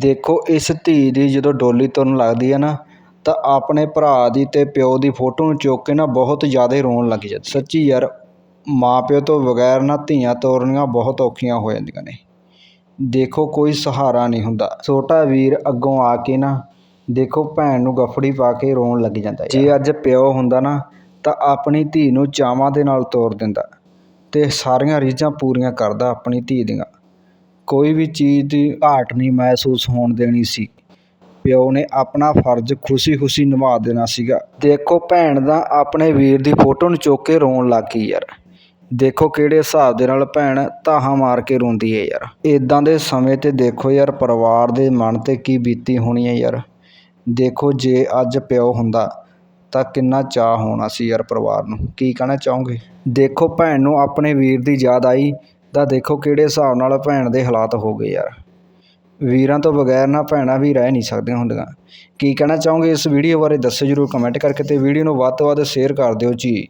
ਦੇਖੋ, ਇਸ ਧੀ ਦੀ ਜਦੋਂ ਡੋਲੀ ਤੁਰਨ ਲੱਗਦੀ ਹੈ ਨਾ, ਤਾਂ ਆਪਣੇ ਭਰਾ ਦੀ ਅਤੇ ਪਿਓ ਦੀ ਫੋਟੋ ਨੂੰ ਚੁੱਕ ਕੇ ਨਾ ਬਹੁਤ ਜ਼ਿਆਦਾ ਰੋਣ ਲੱਗ ਜਾਂਦੀ ਸੱਚੀ ਯਾਰ ਮਾਂ ਪਿਓ ਤੋਂ ਬਗੈਰ ਨਾ ਧੀਆਂ ਤੋਰਨੀਆਂ ਬਹੁਤ ਔਖੀਆਂ ਹੋ ਜਾਂਦੀਆਂ ਨੇ। ਦੇਖੋ, ਕੋਈ ਸਹਾਰਾ ਨਹੀਂ ਹੁੰਦਾ। ਛੋਟਾ ਵੀਰ ਅੱਗੋਂ ਆ ਕੇ ਨਾ, ਦੇਖੋ, ਭੈਣ ਨੂੰ ਗੱਫੜੀ ਪਾ ਕੇ ਰੋਣ ਲੱਗ ਜਾਂਦਾ ਜੇ ਅੱਜ ਪਿਓ ਹੁੰਦਾ ਨਾ, ਤਾਂ ਆਪਣੀ ਧੀ ਨੂੰ ਚਾਵਾਂ ਦੇ ਨਾਲ ਤੋਰ ਦਿੰਦਾ ਅਤੇ ਸਾਰੀਆਂ ਰੀਝਾਂ ਪੂਰੀਆਂ ਕਰਦਾ ਆਪਣੀ ਧੀ ਦੀਆਂ। ਕੋਈ ਵੀ ਚੀਜ਼ ਦੀ ਘਾਟ ਨਹੀਂ ਮਹਿਸੂਸ ਹੋਣ ਦੇਣੀ ਸੀ। ਪਿਓ ਨੇ ਆਪਣਾ ਫਰਜ਼ ਖੁਸ਼ੀ-ਖੁਸ਼ੀ ਨਿਭਾ ਦੇਣਾ ਸੀਗਾ। ਦੇਖੋ ਭੈਣ ਦਾ ਆਪਣੇ ਵੀਰ ਦੀ ਫੋਟੋ ਨੂੰ ਚੁੱਕ ਕੇ ਰੋਣ ਲੱਗ ਗਈ ਯਾਰ। ਦੇਖੋ ਕਿਹੜੇ ਹਿਸਾਬ ਦੇ ਨਾਲ ਭੈਣ ਧਾਹਾਂ ਮਾਰ ਕੇ ਰੋਂਦੀ ਹੈ ਯਾਰ। ਇਦਾਂ ਦੇ ਸਮੇਂ ਤੇ ਦੇਖੋ ਯਾਰ ਪਰਿਵਾਰ ਦੇ ਮਨ ਤੇ ਕੀ ਬੀਤੀ ਹੋਣੀ ਹੈ ਯਾਰ। ਦੇਖੋ ਜੇ ਅੱਜ ਪਿਓ ਹੁੰਦਾ ਤਾਂ ਕਿੰਨਾ ਚਾਹ ਹੋਣਾ ਸੀ ਯਾਰ ਪਰਿਵਾਰ ਨੂੰ। ਕੀ ਕਹਿਣਾ ਚਾਹੋਗੇ? ਦੇਖੋ ਭੈਣ ਨੂੰ ਆਪਣੇ ਵੀਰ ਦੀ ਯਾਦ ਆਈ ਤਾਂ ਦੇਖੋ ਕਿਹੜੇ ਹਿਸਾਬ ਨਾਲ ਭੈਣ ਦੇ ਹਾਲਾਤ ਹੋ ਗਏ ਯਾਰ। ਵੀਰਾਂ ਤੋਂ ਬਗੈਰ ਨਾ ਭੈਣਾਂ ਵੀ ਰਹਿ ਨਹੀਂ ਸਕਦੀਆਂ ਹੁੰਦੀਆਂ। ਕੀ ਕਹਿਣਾ ਚਾਹੋਗੇ ਇਸ ਵੀਡੀਓ ਬਾਰੇ ਦੱਸੋ ਜਰੂਰ ਕਮੈਂਟ ਕਰਕੇ ਤੇ ਵੀਡੀਓ ਨੂੰ ਵੱਧ ਤੋਂ ਵੱਧ ਸ਼ੇਅਰ ਕਰ ਦਿਓ ਜੀ।